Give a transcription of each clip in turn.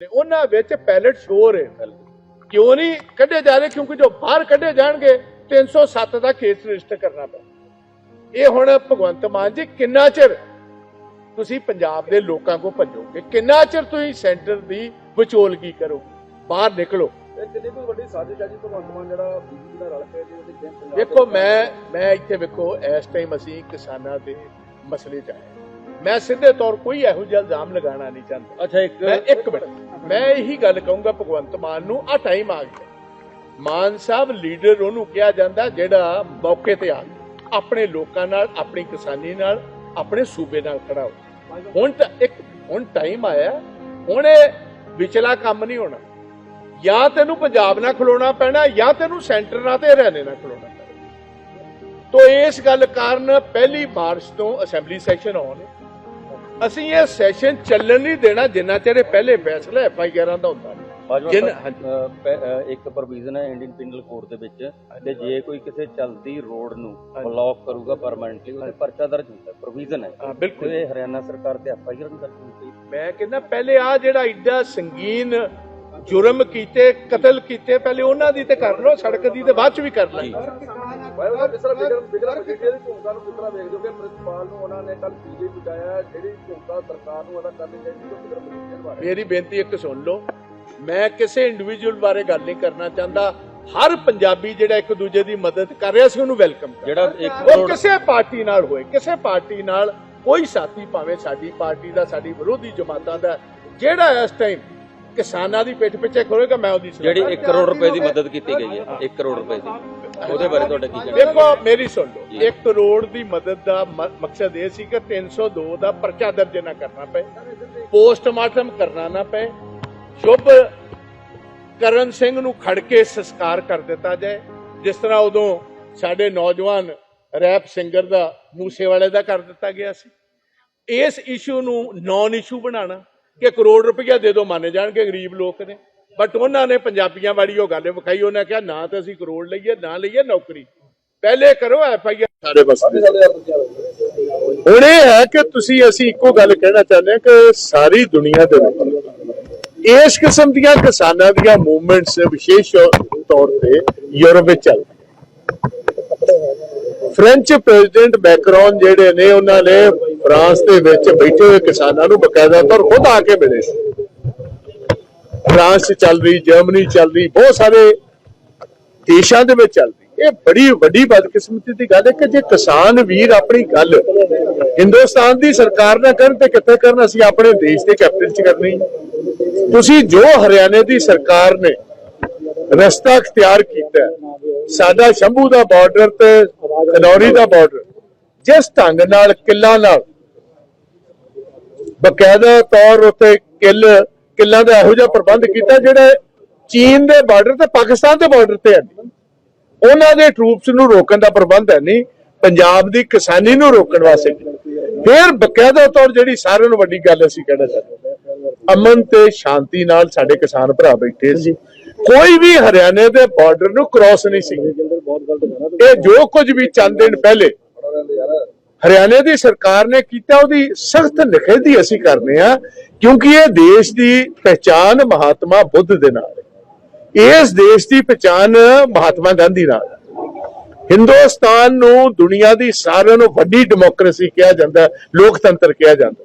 ਤੇ ਉਹਨਾਂ ਵਿੱਚ ਪੈਲਟ ਸ਼ੋਰ ਹੈ। ਕਿਉਂ ਨਹੀਂ? ਕੱਢੇ ਜਾ ਰਹੇ ਕਿਉਂਕਿ ਜੋ ਬਾਹਰ ਕੱਢੇ ਜਾਣਗੇ 307 ਦਾ ਕੇਸ ਰਜਿਸਟਰ ਕਰਨਾ ਪੈਣਾ ਇਹ ਹੁਣ ਭਗਵੰਤ ਮਾਨ ਜੀ ਕਿੰਨਾ ਚਿਰ ਤੁਸੀਂ ਪੰਜਾਬ ਦੇ ਲੋਕਾਂ ਕੋ ਭੱਜੋਗੇ? ਕਿੰਨਾ ਚਿਰ ਤੁਸੀਂ ਸੈਂਟਰ ਦੀ ਵਿਚੋਲਗੀ ਕਰੋਗੇ? ਬਾਹਰ ਨਿਕਲੋ। ਵੇਖੋ ਮੈਂ ਮੈਂ ਇੱਥੇ ਵੇਖੋ ਇਸ ਟਾਈਮ ਅਸੀਂ ਕਿਸਾਨਾਂ ਦੇ ਮਸਲੇ 'ਚ ਆਏ। ਮੈਂ ਸਿੱਧੇ ਤੌਰ ਕੋਈ ਇਹੋ ਜਿਹਾ ਇਲਜ਼ਾਮ ਲਗਾਉਣਾ ਨਹੀਂ ਚਾਹੁੰਦਾ। ਅੱਛਾ ਇੱਕ ਮੈਂ ਇੱਕ ਮਿੰਟ। ਮੈਂ ਇਹੀ ਗੱਲ ਕਹੂੰਗਾ ਭਗਵੰਤ ਮਾਨ ਨੂੰ ਆ ਟਾਈਮ ਆ ਗਿਆ। ਮਾਨ ਸਾਹਿਬ ਲੀਡਰ ਉਹਨੂੰ ਕਿਹਾ ਜਾਂਦਾ ਜਿਹੜਾ ਮੌਕੇ ਤੇ ਆ ਆਪਣੇ ਲੋਕਾਂ ਨਾਲ, ਆਪਣੀ ਕਿਸਾਨੀ ਨਾਲ, ਆਪਣੇ ਸੂਬੇ ਨਾਲ ਖੜਾ ਹੋ। ਹੁਣ ਤਾਂ ਇੱਕ, ਹੁਣ ਟਾਈਮ ਆਇਆ, ਹੁਣ ਇਹ ਵਿਚਲਾ ਕੰਮ ਨਹੀਂ ਹੋਣਾ। ਜਾਂ ਤੈਨੂੰ ਪੰਜਾਬ ਨਾਲ ਖਲੋਣਾ ਪੈਣਾ, ਜਾਂ ਤੈਨੂੰ ਸੈਂਟਰ ਨਾਲ ਤੇ ਹਰਿਆਣੇ ਨਾਲ ਖਲੋਣਾ ਪੈਣਾ। ਤੋ ਇਸ ਗੱਲ ਕਾਰਨ ਪਹਿਲੀ ਮਾਰਚ ਤੋਂ ਅਸੈਂਬਲੀ ਸੈਸ਼ਨ ਆਉਣ ਅਸੀਂ ਇਹ ਸੈਸ਼ਨ ਚੱਲਣ ਨਹੀਂ ਦੇਣਾ ਜਿੰਨਾ ਚਿਰ ਇਹ ਪਹਿਲੇ ਫੈਸਲਾ ਐਫ ਆਈ ਆਰਾਂ ਦਾ ਹੁੰਦਾ ਨਹੀਂ। ਜਿਨ- ਇੱਕ ਪ੍ਰੋਵੀਜ਼ਨ ਹੈ ਇੰਡੀਅਨ ਪਿਨਲ ਕੋਡ ਦੇ ਵਿੱਚ ਤੇ ਜੇ ਕੋਈ ਕਿਸੇ ਚਲਦੀ ਰੋਡ ਨੂੰ ਬਲੌਕ ਕਰੂਗਾ ਪਰਮਨੈਂਟਲੀ ਉਹਦੇ ਪਰਚਾ ਦਰਜ ਹੁੰਦਾ ਪ੍ਰੋਵੀਜ਼ਨ ਹੈ। ਹਾਂ ਬਿਲਕੁਲ। ਤੇ ਹਰਿਆਣਾ ਸਰਕਾਰ ਤੇ ਐਫ ਆਈ ਆਰ ਹੋਣੀ ਚਾਹੀਦੀ। ਮੈਂ ਕਹਿੰਦਾ ਪਹਿਲੇ ਆ ਜਿਹੜਾ ਇੱਡਾ ਸੰਗੀਨ ਜੁਰਮ ਕੀਤੇ ਕਤਲ ਕੀਤੇ ਪਹਿਲੇ ਉਹਨਾਂ ਦੀ ਤੇ ਕਰ ਲਓ ਸੜਕ ਦੀ ਤੇ ਬਾਅਦ ਚ ਵੀ ਕਰ ਬਾਰੇ ਮੇਰੀ ਬੇਨਤੀ ਇੱਕ ਸੁਣ ਲਓ ਮੈਂ ਕਿਸੇ ਇੰਡੀਵਿਜੂਅਲ ਬਾਰੇ ਗੱਲ ਨਹੀਂ ਕਰਨਾ ਚਾਹੁੰਦਾ। ਹਰ ਪੰਜਾਬੀ ਜਿਹੜਾ ਇੱਕ ਦੂਜੇ ਦੀ ਮਦਦ ਕਰ ਰਿਹਾ ਸੀ ਉਹਨੂੰ ਵੈਲਕਮ ਕਰ ਜਿਹੜਾ ਇੱਕ ਉਹ ਕਰੋੜ ਕਿਸੇ ਪਾਰਟੀ ਨਾਲ ਹੋਏ ਕਿਸੇ ਪਾਰਟੀ ਨਾਲ ਕੋਈ ਸਾਥੀ ਭਾਵੇਂ ਸਾਡੀ ਪਾਰਟੀ ਦਾ ਸਾਡੀ ਵਿਰੋਧੀ ਜਮਾਤਾਂ ਦਾ ਜਿਹੜਾ ਇਸ ਟਾਈਮ ਕਿਸਾਨਾਂ ਦੀ ਪਿੱਠ ਪਿੱਛੇ ਖੜੋਗਾ ਮੈਂ ਉਹਦੀ ਸਲਾਹ ਜਿਹੜੀ 1 ਕਰੋੜ ਰੁਪਏ ਦੀ ਮਦਦ ਕੀਤੀ ਗਈ ਹੈ 1 ਕਰੋੜ ਰੁਪਏ ਦੀ। ਉਹਦੇ ਬਾਰੇ ਤੁਹਾਡਾ ਕੀ ਕਹਿਣਾ? ਦੇਖੋ ਮੇਰੀ ਸੁਣ ਲਓ। ਜੀ। 1 ਕਰੋੜ ਦੀ ਮਦਦ ਦਾ ਮਕਸਦ ਇਹ ਸੀ ਕਿ 302 ਦਾ ਪਰਚਾ ਦਰਜ ਨਾ ਕਰਨਾ ਪਏ। ਪੋਸਟਮਾਰਟਮ ਕਰਨਾ ਨਾ ਪਏ। ਸ਼ੁਭ ਕਰਨ ਸਿੰਘ ਨੂੰ ਖੜ ਕੇ ਸੰਸਕਾਰ ਕਰ ਦਿੱਤਾ ਜਾਏ। ਜਿਸ ਤਰ੍ਹਾਂ ਉਦੋਂ ਸਾਡੇ ਨੌਜਵਾਨ ਰੈਪ ਸਿੰਗਰ ਦਾ ਮੂਸੇ ਵਾਲੇ ਦਾ ਕਰ ਦਿੱਤਾ ਗਿਆ ਸੀ। ਇਸ ਇਸ਼ੂ ਨੂੰ ਨੌਨ ਇਸ਼ੂ ਬਣਾਉਣਾ। ਕਿ ਕਰੋੜ ਰੁਪਈਆ ਦੇ ਦਿਓ ਮੰਨ ਜਾਣਗੇ ਗਰੀਬ ਲੋਕ ਨੇ। ਬਟ ਉਹਨਾਂ ਨੇ ਪੰਜਾਬੀਆਂ ਵਾਲੀ ਉਹ ਗੱਲ ਵਿਖਾਈ, ਉਹਨਾਂ ਕਿਹਾ, ਨਾ ਤਾਂ ਅਸੀਂ ਕਰੋੜ ਲਈਏ, ਨਾ ਲਈਏ ਨੌਕਰੀ। ਪਹਿਲੇ ਕਰੋ ਐਫ ਆਈ ਆਰ। ਸਾਰੇ ਬਸਦੇ ਹੁਣ ਇਹ ਹੈ ਕਿ ਤੁਸੀਂ, ਅਸੀਂ ਇੱਕੋ ਗੱਲ ਕਹਿਣਾ ਚਾਹੁੰਦੇ ਹਾਂ ਕਿ ਸਾਰੀ ਦੁਨੀਆ ਦੇ ਵਿੱਚ ਇਸ ਕਿਸਮ ਦੀਆਂ ਕਿਸਾਨਾਂ ਦੀਆਂ ਮੂਵਮੈਂਟਸ ਵਿਸ਼ੇਸ਼ ਤੌਰ ਤੇ ਯੂਰਪ ਵਿੱਚ ਚੱਲ ਫ੍ਰੈਂਚ ਪ੍ਰੈਜ਼ੀਡੈਂਟ ਮੈਕਰੋਨ ਜਿਹੜੇ ਨੇ, ਉਹਨਾਂ ਨੇ ਫਰਾਂਸ ਦੇ ਵਿੱਚ ਬੈਠੇ ਹੋਏ ਕਿਸਾਨਾਂ ਨੂੰ ਬਕਾਇਦਾ ਤੌਰ ਖੁਦ ਆ ਕੇ ਮਿਲੇ ਸੀ। ਫਰਾਂਸ ਚੱਲ ਰਹੀ ਜਰਮਨੀ ਚੱਲ ਰਹੀ, ਬਹੁਤ ਸਾਰੇ ਦੇਸ਼ਾਂ ਦੇ ਵਿੱਚ ਚੱਲ ਰਹੀ। ਇਹ ਬੜੀ ਵੱਡੀ ਬਦਕਿਸਮਤੀ ਦੀ ਗੱਲ ਹੈ ਕਿ ਜੇ ਕਿਸਾਨ ਵੀਰ ਆਪਣੀ ਗੱਲ ਹਿੰਦੁਸਤਾਨ ਦੀ ਸਰਕਾਰ ਨਾਲ ਕਰਨ ਤੇ ਕਿੱਥੇ ਕਰਨ, ਅਸੀਂ ਆਪਣੇ ਦੇਸ਼ ਦੇ ਕੈਪੀਟਲ 'ਚ ਕਰਨੀ। ਤੁਸੀਂ ਜੋ ਹਰਿਆਣੇ ਦੀ ਸਰਕਾਰ ਨੇ ਰਸਤਾ ਅਖਤਿਆਰ ਕੀਤਾ ਸਾਡਾ ਸ਼ੰਭੂ ਦਾ ਬਾਰਡਰ ਤੇ ਖਨੌਰੀ ਦਾ ਬਾਰਡਰ ਜਿਸ ਢੰਗ ਨਾਲ, ਕਿੱਲਾਂ ਨਾਲ, ਬਕਾਇਦਾ ਤੌਰ ਉੱਤੇ ਕਿੱਲ, ਕਿੱਲਾਂ ਦਾ ਇਹੋ ਜਿਹਾ ਪ੍ਰਬੰਧ ਕੀਤਾ ਜਿਹੜਾ ਚੀਨ ਦੇ ਬਾਰਡਰ ਤੇ ਪਾਕਿਸਤਾਨ ਦੇ ਬਾਰਡਰ ਤੇ ਹੈ। ਉਹਨਾਂ ਦੇ ਟਰੂਪਸ ਨੂੰ ਰੋਕਣ ਦਾ ਪ੍ਰਬੰਧ ਹੈ ਨਹੀਂ, ਪੰਜਾਬ ਦੀ ਕਿਸਾਨੀ ਨੂੰ ਰੋਕਣ ਵਾਸਤੇ। ਫਿਰ ਬਕਾਇਦਾ ਤੌਰ ਜਿਹੜੀ ਸਾਰਿਆਂ ਨੂੰ ਵੱਡੀ ਗੱਲ ਅਸੀਂ ਕਹਿਣਾ ਚਾਹੁੰਦੇ ਅਮਨ ਤੇ ਸ਼ਾਂਤੀ ਨਾਲ ਸਾਡੇ ਕਿਸਾਨ ਭਰਾ ਬੈਠੇ ਸੀ। ਕੋਈ ਵੀ ਹਰਿਆਣੇ ਦੇ ਬਾਰਡਰ ਨੂੰ ਕ੍ਰਾਸ ਨਹੀਂ ਸੀ। ਇਹ ਜੋ ਕੁਝ ਵੀ ਚੰਦ ਦਿਨ ਪਹਿਲੇ ਹਰਿਆਣੇ ਦੀ ਸਰਕਾਰ ਨੇ ਕੀਤਾ, ਉਹਦੀ ਸਖਤ ਨਿਖੇਧੀ ਅਸੀਂ ਕਰਨੇ ਆ, ਕਿਉਂਕਿ ਇਹ ਦੇਸ਼ ਦੀ ਪਹਿਚਾਨ ਮਹਾਤਮਾ ਬੁੱਧ ਦੇ ਨਾਲ ਹੈ। ਇਸ ਦੇਸ਼ ਦੀ ਪਹਿਚਾਨ ਮਹਾਤਮਾ ਗਾਂਧੀ ਨਾਲ ਹੈ। ਹਿੰਦੁਸਤਾਨ ਨੂੰ ਦੁਨੀਆ ਦੀ ਸਾਰਿਆਂ ਨੂੰ ਵੱਡੀ ਡੈਮੋਕ੍ਰੇਸੀ ਕਿਹਾ ਜਾਂਦਾ ਲੋਕਤੰਤਰ ਕਿਹਾ ਜਾਂਦਾ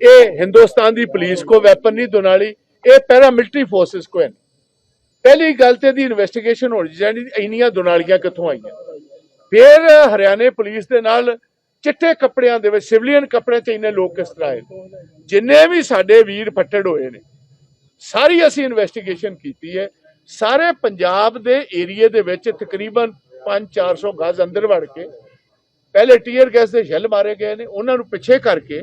ਇਹ ਹਿੰਦੁਸਤਾਨ ਦੀ ਪੁਲਿਸ ਕੋ ਵੈਪਨ ਨਹੀਂ, ਦੁਨਾਲੀ। ਇਹ ਪੈਰਾ ਮਿਲਟਰੀ ਫੋਰਸਸ ਕੋ ਹੈ। ਪਹਿਲੀ ਗੱਲ ਤੇ ਦੀ ਇਨਵੈਸਟੀਗੇਸ਼ਨ ਹੋਣੀ ਚਾਹੀਦੀ, ਇੰਨੀਆਂ ਦੁਨਾਲੀਆਂ ਕਿੱਥੋਂ ਆਈਆਂ? ਫਿਰ ਹਰਿਆਣੇ ਪੁਲਿਸ ਦੇ ਨਾਲ ਚਿੱਟੇ ਕੱਪੜਿਆਂ ਦੇ ਵਿੱਚ, ਸਿਵਲੀਅਨ ਕੱਪੜਿਆਂ 'ਚ ਇੰਨੇ ਲੋਕ ਕਿਸ ਤਰ੍ਹਾਂ ਆਏ? ਜਿੰਨੇ ਵੀ ਸਾਡੇ ਵੀਰ ਫੱਟੜ ਹੋਏ ਨੇ, ਸਾਰੀ ਅਸੀਂ ਇਨਵੈਸਟੀਗੇਸ਼ਨ ਕੀਤੀ ਹੈ। ਸਾਰੇ ਪੰਜਾਬ ਦੇ ਏਰੀਏ ਦੇ ਵਿੱਚ ਤਕਰੀਬਨ 5-400 ਗਜ਼ ਅੰਦਰ ਵੜ ਕੇ, ਪਹਿਲੇ ਟੀਅਰ ਗੈਸ ਦੇ ਸ਼ੈਲ ਮਾਰੇ ਗਏ ਨੇ, ਉਹਨਾਂ ਨੂੰ ਪਿੱਛੇ ਕਰਕੇ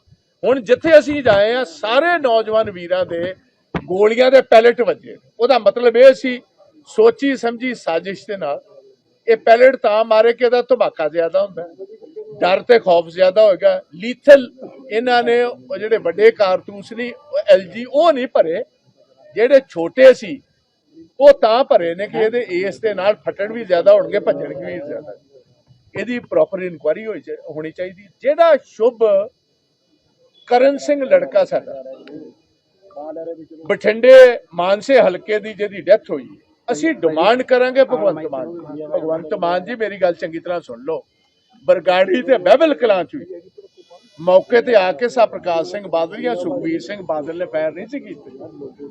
ਹੁਣ ਜਿੱਥੇ ਅਸੀਂ ਜਾਏ ਆ, ਸਾਰੇ ਨੌਜਵਾਨ ਵੀਰਾਂ ਦੇ ਗੋਲੀਆਂ ਦੇ ਪੈਲਟ ਵੱਜੇ। ਉਹਦਾ ਮਤਲਬ ਇਹ ਸੀ, ਸੋਚੀ ਸਮਝੀ ਸਾਜ਼ਿਸ਼ ਦੇ ਨਾਲ, ਇਹ ਪੈਲਟ ਤਾਂ ਮਾਰੇ ਕਿ ਇਹਦਾ ਧਮਾਕਾ ਜ਼ਿਆਦਾ ਹੁੰਦਾ। ਡਰ ਤੇ ਖੌਫ ਜ਼ਿਆਦਾ ਹੋਏਗਾ। ਲੀਥਲ ਇਹਨਾਂ ਨੇ, ਉਹ ਜਿਹੜੇ ਵੱਡੇ ਕਾਰਤੂਸ ਨਹੀਂ ਐਲਜੀ ਉਹ ਨਹੀਂ ਭਰੇ। ਜਿਹੜੇ ਛੋਟੇ ਸੀ, ਉਹ ਤਾਂ ਭਰੇ ਨੇ ਕਿ ਇਹਦੇ ਏਸ ਦੇ ਨਾਲ ਫਟਣ ਵੀ ਜ਼ਿਆਦਾ ਹੋਣਗੇ, ਭੱਜਣ ਵੀ ਜ਼ਿਆਦਾ। ਇਹਦੀ ਪ੍ਰੋਪਰ ਇਨਕੁਆਰੀ ਹੋਈ ਹੋਣੀ ਚਾਹੀਦੀ। ਜਿਹੜਾ ਸ਼ੁਭ ਕਰਨ ਸਿੰਘ ਲੜਕਾ ਸਾਡਾ। ਬਠਿੰਡੇ ਮਾਨਸੇ ਹਲਕੇ ਦੀ ਜਿਹਦੀ ਡੈਥ ਹੋਈ ਅਸੀਂ ਡਿਮਾਂਡ ਕਰਾਂਗੇ, ਭਗਵੰਤ ਮਾਨ ਭਗਵੰਤ ਮਾਨ ਜੀ, ਮੇਰੀ ਗੱਲ ਚੰਗੀ ਤਰ੍ਹਾਂ ਸੁਣ ਲਓ। ਬਰਗਾੜੀ ਤੇ ਬਹਿਬਲ ਕਲਾਂ ਚ ਹੋਈ ਮੌਕੇ ਤੇ ਆ ਕੇ ਸਾ ਪ੍ਰਕਾਸ਼ ਸਿੰਘ ਬਾਦਲ ਜਾਂ ਸੁਖਬੀਰ ਸਿੰਘ ਬਾਦਲ ਨੇ ਫਾਇਰ ਨਹੀਂ ਸੀ ਕੀਤੇ।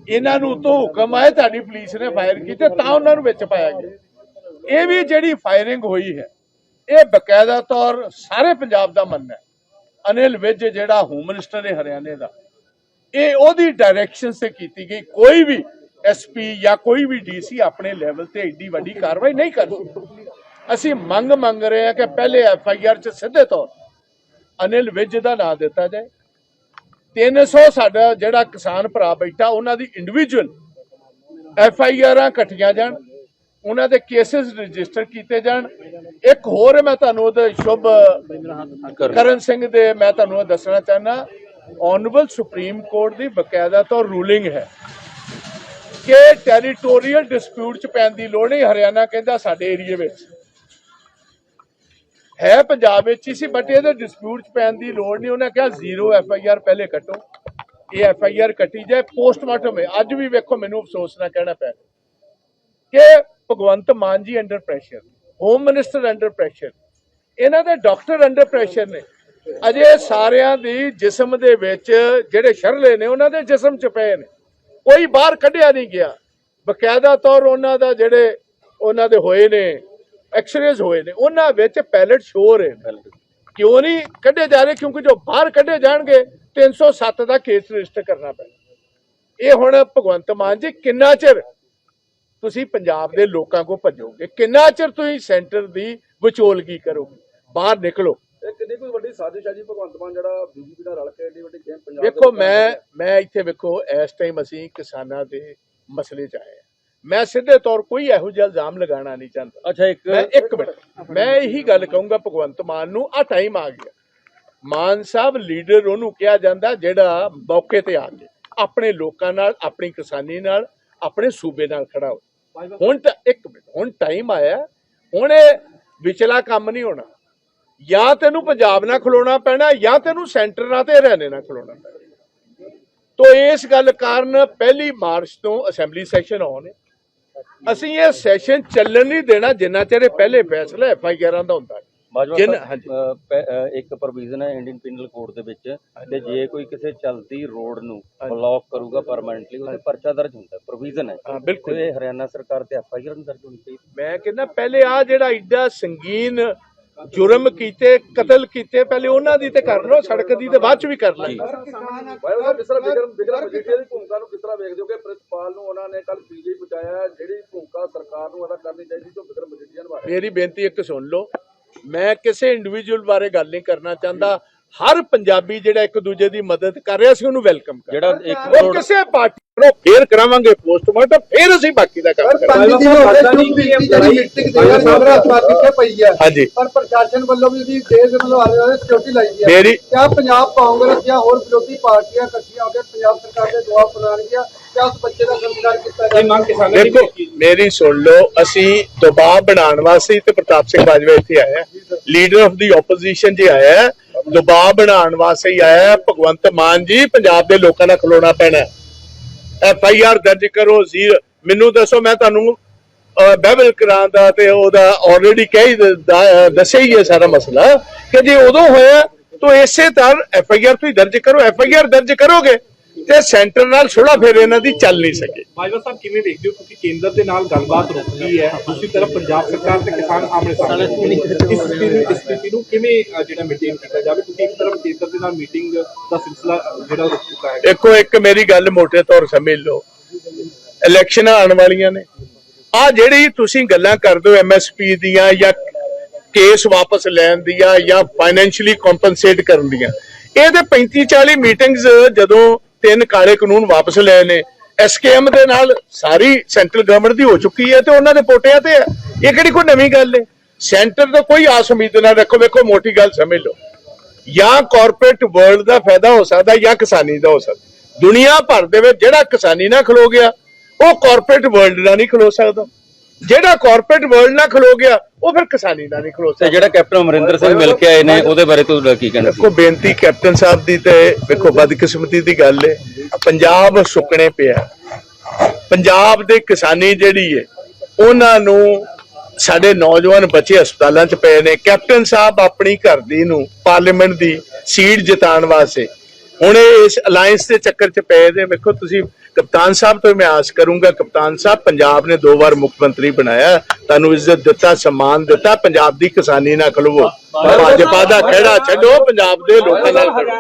ਇਹਨਾਂ ਨੂੰ ਤੋਂ ਹੁਕਮ ਆਏ, ਤੁਹਾਡੀ ਪੁਲਿਸ ਨੇ ਫਾਇਰ ਕੀਤੇ, ਤਾਂ ਉਹਨਾਂ ਨੂੰ ਵਿੱਚ ਪਾਇਆ ਗਿਆ। ਇਹ ਵੀ ਜਿਹੜੀ ਫਾਇਰਿੰਗ ਹੋਈ ਹੈ, ਇਹ ਬਕਾਇਦਾ ਤੌਰ ਸਾਰੇ ਪੰਜਾਬ ਦਾ ਮੰਨਣਾ ਹੈ। ਅਨਿਲ ਵਿਜ ਜਿਹੜਾ ਹੋਮ ਮਿਨਿਸਟਰ ਹੈ ਹਰਿਆਣੇ ਦਾ, ਇਹ ਉਹਦੀ ਡਾਇਰੈਕਸ਼ਨ ਸੇ ਕੀਤੀ ਗਈ, ਕੋਈ ਵੀ ਐਸਪੀ ਜਾਂ ਕੋਈ ਵੀ ਡੀਸੀ ਆਪਣੇ ਲੈਵਲ ਤੇ ਏਡੀ ਵੱਡੀ ਕਾਰਵਾਈ ਨਹੀਂ ਕਰ ਸਕਦਾ। ਅਸੀਂ ਮੰਗ ਮੰਗ ਰਹੇ ਹਾਂ ਕਿ ਪਹਿਲੇ ਐਫ ਆਈ ਆਰ ਚ ਸਿੱਧੇ ਤੌਰ ਅਨਿਲ ਵਿਜ ਦਾ ਨਾਂ ਦਿੱਤਾ ਜਾਏ। 300 ਸਾਡਾ ਜਿਹੜਾ ਕਿਸਾਨ ਭਰਾ ਬੈਠਾ, ਉਹਨਾਂ ਦੀ ਇੰਡੀਵਿਜੂਅਲ ਐਫ ਆਈ ਆਰਾਂ ਕੱਟੀਆਂ ਜਾਣ। ਉਹਨਾਂ ਦੇ ਕੇਸਿਸ ਰਜਿਸਟਰ ਕੀਤੇ ਜਾਣ। ਇੱਕ ਹੋਰ ਮੈਂ ਤੁਹਾਨੂੰ ਉਹਦੇ ਸ਼ੁਭ ਕਰਨ। ਸਿੰਘ ਦੇ ਮੈਂ ਤੁਹਾਨੂੰ ਦੱਸਣਾ ਚਾਹਨਾ ਆਨਰੇਬਲ ਸੁਪਰੀਮ ਕੋਰਟ ਦੀ ਬਕਾਇਦਾ ਤੌਰ ਰੂਲਿੰਗ ਹੈ ਕਿ ਟੈਰੀਟੋਰੀਅਲ ਡਿਸਪਿਊਟ ਚ ਪੈਣ ਦੀ ਲੋੜ ਨਹੀਂ। ਹਰਿਆਣਾ ਕਹਿੰਦਾ ਸਾਡੇ ਏਰੀਏ ਵਿੱਚ ਹੈ ਪੰਜਾਬ ਵਿੱਚ ਹੀ ਸੀ ਬਟ ਇਹਦੇ ਡਿਸਪਿਊਟ ਚ ਪੈਣ ਦੀ ਲੋੜ ਨਹੀਂ। ਉਹਨੇ ਕਿਹਾ ਜ਼ੀਰੋ ਐਫ ਆਈ ਆਰ ਪਹਿਲੇ ਕੱਟੋ। ਇਹ ਐਫ ਆਈ ਆਰ ਕੱਟੀ ਜਾਏ ਪੋਸਟਮਾਰਟਮ ਹੈ। ਅੱਜ ਵੀ ਵੇਖੋ ਮੈਨੂੰ ਅਫਸੋਸ ਨਾ ਕਹਿਣਾ ਪੈ ਕਿ Bhagwant Mann ji under pressure home minister under pressure ਇਹਨਾਂ ਦੇ ਡਾਕਟਰ ਅੰਡਰ ਪ੍ਰੈਸ਼ਰ ਨੇ। ਅਜੇ ਸਾਰਿਆਂ ਦੀ ਜਿਸਮ ਦੇ ਵਿੱਚ ਜਿਹੜੇ ਸ਼ਰਲੇ ਨੇ, ਉਹਨਾਂ ਦੇ ਜਿਸਮ ਚ ਪਏ ਨੇ। ਕੋਈ ਬਾਹਰ ਕੱਢਿਆ ਨਹੀਂ ਗਿਆ। ਬਕਾਇਦਾ ਤੌਰ ਉਹਨਾਂ ਦਾ ਜਿਹੜੇ ਉਹਨਾਂ ਦੇ ਹੋਏ ਨੇ ਐਕਸਰੇਜ਼ ਹੋਏ ਨੇ, ਉਹਨਾਂ ਵਿੱਚ ਪੈਲਟ ਸ਼ੋ ਰਹੇ ਕਿਉਂ ਨਹੀਂ ਕੱਢੇ ਜਾ ਰਹੇ? ਕਿਉਂਕਿ ਜੋ ਬਾਹਰ ਕੱਢੇ ਜਾਣਗੇ 307 ਦਾ ਕੇਸ ਰਜਿਸਟਰ ਕਰਨਾ ਪੈਣਾ। ਇਹ ਹੁਣ ਭਗਵੰਤ ਮਾਨ ਜੀ ਕਿੰਨਾ ਚਿਰ ਤੁਸੀਂ ਪੰਜਾਬ ਦੇ ਲੋਕਾਂ ਕੋ ਭੱਜੋਗੇ ਕਿੰਨਾ ਚਿਰ ਤੁਸੀਂ ਸੈਂਟਰ ਦੀ ਵਿਚੋਲਗੀ ਕਰੋਗੇ? ਬਾਹਰ ਨਿਕਲੋ। ਇਹ ਕਿੰਨੀ ਕੋਈ ਵੱਡੀ ਸਾਜ਼ਿਸ਼ ਹੈ ਜੀ ਭਗਵੰਤ ਮਾਨ ਜਿਹੜਾ ਬੀਜੇਪੀ ਨਾਲ ਰਲ ਕੇ ਏਡੀ ਵੱਡੀ ਗੇਮ ਪੰਜਾਬ ਵੇਖੋ ਮੈਂ ਮੈਂ ਇੱਥੇ ਵੇਖੋ ਇਸ ਟਾਈਮ ਅਸੀਂ ਕਿਸਾਨਾਂ ਦੇ ਮਸਲੇ 'ਚ ਆਏ ਮੈਂ ਸਿੱਧੇ ਤੌਰ ਕੋਈ ਇਹੋ ਜਿਹਾ ਇਲਜ਼ਾਮ ਲਗਾਉਣਾ ਨਹੀਂ ਚਾਹੁੰਦਾ। ਅੱਛਾ ਇੱਕ ਮੈਂ ਇੱਕ ਮਿੰਟ। ਮੈਂ ਇਹੀ ਗੱਲ ਕਹੂੰਗਾ ਭਗਵੰਤ ਮਾਨ ਨੂੰ ਆ ਟਾਈਮ ਆ ਗਿਆ। ਮਾਨ ਸਾਹਿਬ ਲੀਡਰ ਉਹਨੂੰ ਕਿਹਾ ਜਾਂਦਾ ਜਿਹੜਾ ਮੌਕੇ ਤੇ ਆ ਕੇ ਆਪਣੇ ਲੋਕਾਂ ਨਾਲ ਆਪਣੀ ਕਿਸਾਨੀ ਨਾਲ ਆਪਣੇ ਸੂਬੇ ਨਾਲ ਖੜਾ ਹੋ ਹੁਣ ਤਾਂ ਇੱਕ ਮਿੰਟ, ਹੁਣ ਟਾਈਮ ਆਇਆ, ਹੁਣ ਇਹ ਵਿਚਲਾ ਕੰਮ ਨਹੀਂ ਹੋਣਾ। ਜਾਂ ਤੈਨੂੰ ਪੰਜਾਬ ਨਾਲ ਖਲੋਣਾ ਪੈਣਾ, ਜਾਂ ਤੈਨੂੰ ਸੈਂਟਰ ਨਾਲ ਤੇ ਹਰਿਆਣੇ ਨਾਲ ਖਲੋਣਾ ਪੈਣਾ। ਤੋ ਇਸ ਗੱਲ ਕਾਰਨ ਪਹਿਲੀ ਮਾਰਚ ਤੋਂ ਅਸੈਂਬਲੀ ਸੈਸ਼ਨ ਆਉਣ ਅਸੀਂ ਇਹ ਸੈਸ਼ਨ ਚੱਲਣ ਨਹੀਂ ਦੇਣਾ, ਜਿੰਨਾ ਚਿਰ ਇਹ ਪਹਿਲੇ ਫੈਸਲਾ ਐਫ ਆਈ ਆਰਾਂ ਦਾ ਹੁੰਦਾ ਹੈ। ਜਿਨ- ਹਾਂਜੀ। ਇੱਕ ਪ੍ਰੋਵੀਜ਼ਨ ਹੈ ਇੰਡੀਅਨ ਪਿਨਲ ਕੋਡ ਦੇ ਵਿੱਚ ਤੇ ਜੇ ਕੋਈ ਕਿਸੇ ਚਲਦੀ ਰੋਡ ਨੂੰ ਬਲੌਕ ਕਰੂਗਾ ਪਰਮਨੈਂਟਲੀ ਉਹਦੇ ਪਰਚਾ ਦਰਜ ਹੁੰਦਾ ਪ੍ਰੋਵੀਜ਼ਨ ਹੈ। ਹਾਂ ਬਿਲਕੁਲ। ਤੇ ਹਰਿਆਣਾ ਸਰਕਾਰ ਤੇ ਐਫ ਆਈ ਆਰ ਦਰਜ ਹੋਣੀ ਚਾਹੀਦੀ। ਮੈਂ ਕਹਿੰਦਾ ਪਹਿਲੇ ਆ ਜਿਹੜਾ ਏਡਾ ਸੰਗੀਨ ਜੁਰਮ ਕੀਤੇ ਕਤਲ ਕੀਤੇ ਪਹਿਲੇ ਉਹਨਾਂ ਦੀ ਤੇ ਕਰ ਲਓ ਸੜਕ ਦੀ ਤੇ ਬਾਅਦ ਚ ਵੀ ਕਰ ਦੀ ਭੂਮਿਕਾ ਨੂੰ ਕਿਸ ਤਰ੍ਹਾਂ ਵੇਖਦੇ ਹੋ ਕਿ ਪ੍ਰਿਤਪਾਲ ਨੂੰ ਉਹਨਾਂ ਨੇ ਕੱਲ ਬੀਜੇਪੀ ਬਚਾਇਆ ਹੈ, ਜਿਹੜੀ ਭੂਮਿਕਾ ਸਰਕਾਰ ਨੂੰ ਅਦਾ ਕਰਨੀ ਚਾਹੀਦੀ ਜੋ ਵਿਕਰਮ ਮਜੀਠੀਆ ਨਿਭਾ ਰਿਹਾ ਮੇਰੀ ਬੇਨਤੀ ਇੱਕ ਸੁਣ ਲਓ ਮੈਂ ਕਿਸੇ ਇੰਡੀਵਿਜੂਅਲ ਬਾਰੇ ਗੱਲ ਨਹੀਂ ਕਰਨਾ ਚਾਹੁੰਦਾ। ਹਰ ਪੰਜਾਬੀ ਜਿਹੜਾ ਇੱਕ ਦੂਜੇ ਦੀ ਮਦਦ ਕਰ ਰਿਹਾ ਸੀ ਉਹਨੂੰ ਵੈਲਕਮ ਕਰ ਜਿਹੜਾ ਇੱਕ ਉਹ ਕਰੋੜ ਕਿਸੇ ਪਾਰਟੀ ਨੂੰ ਫੇਰ ਕਰਾਵਾਂਗੇ ਪੋਸਟਮਾਰਟਮ ਫੇਰ ਅਸੀਂ ਬਾਕੀ ਦਾ ਕੰਮ ਕਰਾਂਗੇ। ਪੰਜ ਦਿਨ ਹੋ ਗਏ ਚੁੱਪ ਕੀਤੀ ਜਿਹੜੀ ਮੀਟਿੰਗ ਦੇ ਸਾਹਮਣੇ ਹਸਪਤਾਲ ਕਿੱਥੇ ਪਈ ਹੈ। ਹਾਂਜੀ। ਪਰ ਪ੍ਰਸ਼ਾਸਨ ਵੱਲੋਂ ਵੀ ਉਹਦੀ ਦੇਸ਼ ਦੇ ਵੱਲੋਂ ਆਲੇ ਦੁਆਲੇ ਸਿਕਿਉਰਿਟੀ ਲਾਈ ਗਈ ਹੈ। ਮੇਰੀ ਕਿਆ ਪੰਜਾਬ ਕਾਂਗਰਸ ਜਾਂ ਹੋਰ ਵਿਰੋਧੀ ਪਾਰਟੀਆਂ ਇਕੱਠੀਆਂ ਹੋ ਕੇ ਪੰਜਾਬ ਸਰਕਾਰ ਦੇ ਦਬਾਅ ਬਣਾਉਣਗੀਆਂ ਕਿਆ ਉਸ ਬੱਚੇ ਦਾ ਸੰਸਕਾਰ ਕੀਤਾ ਜਾਏ ਦੇਖੋ ਮੇਰੀ ਸੁਣ ਲਓ ਅਸੀਂ ਦਬਾਅ ਬਣਾਉਣ ਵਾਸਤੇ ਹੀ ਤੇ ਪ੍ਰਤਾਪ ਸਿੰਘ ਬਾਜਵਾ ਇੱਥੇ ਆਇਆ ਲੀਡਰ ਆਫ ਦੀ ਆਪੋਜੀਸ਼ਨ ਜੀ ਆਇਆ ਹੈ। ਦਬਾਅ ਬਣਾਉਣ ਵਾਸਤੇ ਹੀ ਆਇਆ ਹੈ। ਭਗਵੰਤ ਮਾਨ ਜੀ ਪੰਜਾਬ ਦੇ ਲੋਕਾਂ ਨਾਲ ਖਲੋਣਾ ਪੈਣਾ ਐਫ ਆਈ ਆਰ ਦਰਜ ਕਰੋ ਜ਼ੀਰ ਮੈਨੂੰ ਦੱਸੋ ਮੈਂ ਤੁਹਾਨੂੰ ਬਹਿਬਲ ਕਰਾਂ ਦਾ ਤੇ ਉਹਦਾ ਆਲਰੇਡੀ ਕਹਿ ਦੱਸਿਆ ਹੀ ਹੈ ਸਾਰਾ ਮਸਲਾ ਕਿ ਜੇ ਉਦੋਂ ਹੋਇਆ ਤਾਂ ਇਸੇ ਤਰ੍ਹਾਂ ਐਫ ਆਈ ਆਰ ਤੁਸੀਂ ਦਰਜ ਕਰੋ ਐਫ ਆਈ ਆਰ ਦਰਜ ਕਰੋਗੇ ਤੇ ਸੈਂਟਰ ਨਾਲ ਸੁਲਾ ਫਿਰ ਇਹਨਾਂ ਦੀ ਚੱਲ ਨਹੀਂ ਸਕੇ। ਬਾਜਵਾ ਸਾਹਿਬ ਕਿਵੇਂ ਵੇਖਦੇ ਹੋ ਕਿਉਂਕਿ ਕੇਂਦਰ ਦੇ ਨਾਲ ਗੱਲਬਾਤ ਰੁਕ ਗਈ ਹੈ? ਦੂਸਰੀ ਤਰਫ ਪੰਜਾਬ ਸਰਕਾਰ ਤੇ ਕਿਸਾਨ ਆਮਣੇ ਸਾਹਮਣੇ ਇਸ ਸਥਿਤੀ ਨੂੰ ਕਿਵੇਂ ਜਿਹੜਾ ਮੇਨਟੇਨ ਕੀਤਾ ਜਾਵੇ? ਕਿਉਂਕਿ ਇੱਕ ਤਰਫ ਕੇਂਦਰ ਦੇ ਨਾਲ ਮੀਟਿੰਗ ਦਾ ਸਿਲਸਿਲਾ ਜਿਹੜਾ ਰੁਕ ਚੁੱਕਾ ਹੈ। ਦੇਖੋ ਇੱਕ ਮੇਰੀ ਗੱਲ ਮੋٹے ਤੌਰ ਸਮਝ ਲਓ। ਇਲੈਕਸ਼ਨਾਂ ਆਉਣ ਵਾਲੀਆਂ ਨੇ। ਆ ਜਿਹੜੀ ਤੁਸੀਂ ਗੱਲਾਂ ਕਰਦੇ ਹੋ ਐਮਐਸਪੀ ਦੀਆਂ ਜਾਂ ਕੇਸ ਵਾਪਸ ਲੈਣ ਦੀਆਂ ਜਾਂ ਫਾਈਨੈਂਸ਼ੀਅਲੀ ਕੰਪਨਸੇਟ ਕਰਨ ਦੀਆਂ ਇਹ ਤੇ 35 40 ਮੀਟਿੰਗਸ ਜਦੋਂ ਤਿੰਨ ਕਾਲੇ ਕਾਨੂੰਨ ਵਾਪਸ ਲਏ ਨੇ। ਐਸਕੇਐਮ ਦੇ ਨਾਲ ਸਾਰੀ ਸੈਂਟਰਲ ਗਵਰਨਮੈਂਟ ਦੀ ਹੋ ਚੁੱਕੀ ਹੈ ਤੇ ਉਹਨਾਂ ਦੇ ਪੋਟਿਆਂ ਤੇ ਹੈ। ਇਹ ਕਿਹੜੀ ਕੋਈ ਨਵੀਂ ਗੱਲ ਹੈ? ਸੈਂਟਰ ਤੋਂ ਕੋਈ ਆਸ ਉਮੀਦ ਨਾ ਰੱਖੋ, ਵੇਖੋ, ਮੋਟੀ ਗੱਲ ਸਮਝ ਲਓ। ਜਾਂ ਕਾਰਪੋਰੇਟ ਵਰਲਡ ਦਾ ਫਾਇਦਾ ਹੋ ਸਕਦਾ ਜਾਂ ਕਿਸਾਨੀ ਦਾ ਹੋ ਸਕਦਾ। ਦੁਨੀਆ ਭਰ ਦੇ ਵਿੱਚ ਜਿਹੜਾ ਕਿਸਾਨੀ ਨਾਲ ਖਲੋ ਗਿਆ, ਉਹ ਕਾਰਪੋਰੇਟ ਵਰਲਡ ਨਾਲ ਨਹੀਂ ਖਲੋ ਸਕਦਾ। ਜਿਹੜਾ ਕਾਰਪੋਰੇਟ ਵਰਲਡ ਨਾਲ ਖਲੋ ਗਿਆ ਉਹ ਫਿਰ ਕਿਸਾਨੀ ਨਾਲ ਨਹੀਂ ਖਲੋ ਤੇ ਸਕਦਾ। ਜਿਹੜਾ ਕੈਪਟਨ ਅਮਰਿੰਦਰ ਸਿੰਘ ਮਿਲ ਕੇ ਆਏ ਨੇ ਉਹਦੇ ਬਾਰੇ ਤੁਹਾਡਾ ਕੀ ਕਹਿਣਾ ਦੇਖੋ ਬੇਨਤੀ ਕੈਪਟਨ ਸਾਹਿਬ ਦੀ ਤੇ ਵੇਖੋ ਬਦਕਿਸਮਤੀ ਦੀ ਗੱਲ ਏ। ਪੰਜਾਬ ਸੁੱਕਣੇ ਪਿਆ। ਪੰਜਾਬ ਦੇ ਕਿਸਾਨੀ ਜਿਹੜੀ ਏ ਉਹਨਾਂ ਨੂੰ ਸਾਡੇ ਨੌਜਵਾਨ ਬੱਚੇ ਹਸਪਤਾਲਾਂ 'ਚ ਪਏ ਨੇ। ਕੈਪਟਨ ਸਾਹਿਬ ਆਪਣੀ ਘਰ ਦੀ ਨੂੰ ਪਾਰਲੀਮੈਂਟ ਦੀ ਸੀਟ ਜਿਤਾਉਣ ਵਾਸਤੇ ਹੁਣ ਇਹ ਇਸ ਅਲਾਈਅੰਸ ਦੇ ਚੱਕਰ 'ਚ ਪਏ ਨੇ। ਵੇਖੋ ਤੁਸੀਂ ਕਪਤਾਨ ਸਾਹਿਬ ਤੋਂ ਮੈਂ ਆਸ ਕਰੂੰਗਾ, ਕਪਤਾਨ ਸਾਹਿਬ, ਪੰਜਾਬ ਨੇ ਦੋ ਵਾਰ ਮੁੱਖ ਮੰਤਰੀ ਬਣਾਇਆ, ਤੁਹਾਨੂੰ ਇੱਜ਼ਤ ਦਿੱਤਾ ਸਨਮਾਨ ਦਿੱਤਾ, ਪੰਜਾਬ ਦੀ ਕਿਸਾਨੀ ਨਾਲ ਖਲਵੋ। ਭਾਜਪਾ ਦਾ ਖਹਿੜਾ ਛੱਡੋ ਪੰਜਾਬ ਦੇ ਲੋਕਾਂ ਨਾਲ ਖੜੋ।